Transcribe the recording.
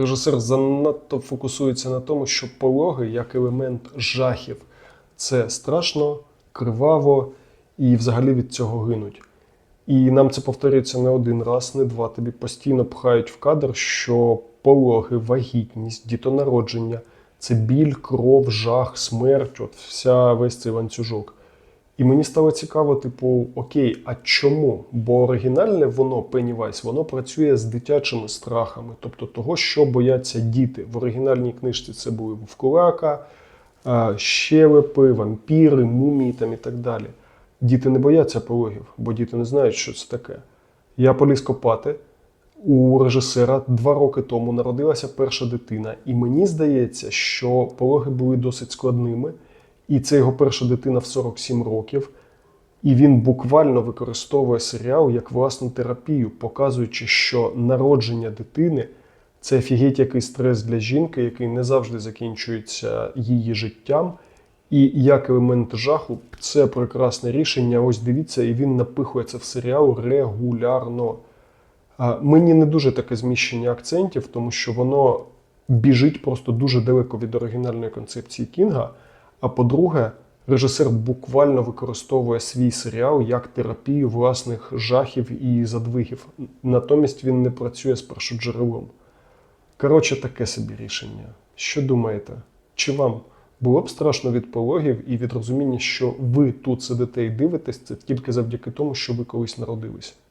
Режисер занадто фокусується на тому, що пологи як елемент жахів це страшно, криваво і взагалі від цього гинуть. І нам це повторюється не один раз, не два. Тобі постійно пхають в кадр, що пологи, вагітність, дітонародження це біль, кров, жах, смерть, от вся весь цей ланцюжок. І мені стало цікаво, типу, окей, а чому? Бо оригінальне воно Пеннівайс, воно працює з дитячими страхами, тобто того, що бояться діти. В оригінальній книжці це були вовкулака, щелепи, вампіри, мумії там і так далі. Діти не бояться пологів, бо діти не знають, що це таке. Я поліз копати. У режисера два роки тому народилася перша дитина, і мені здається, що пологи були досить складними. І це його перша дитина в 47 років. І він буквально використовує серіал як власну терапію, показуючи, що народження дитини це офігеть який стрес для жінки, який не завжди закінчується її життям. І як елемент жаху, це прекрасне рішення. Ось дивіться, і він напихує це в серіал регулярно. Мені не дуже таке зміщення акцентів, тому що воно біжить просто дуже далеко від оригінальної концепції Кінга. А по-друге, режисер буквально використовує свій серіал як терапію власних жахів і задвигів. Натомість він не працює з першоджерелом. Коротше, таке собі рішення. Що думаєте? Чи вам було б страшно від пологів і від розуміння, що ви тут сидите і дивитесь це тільки завдяки тому, що ви колись народились?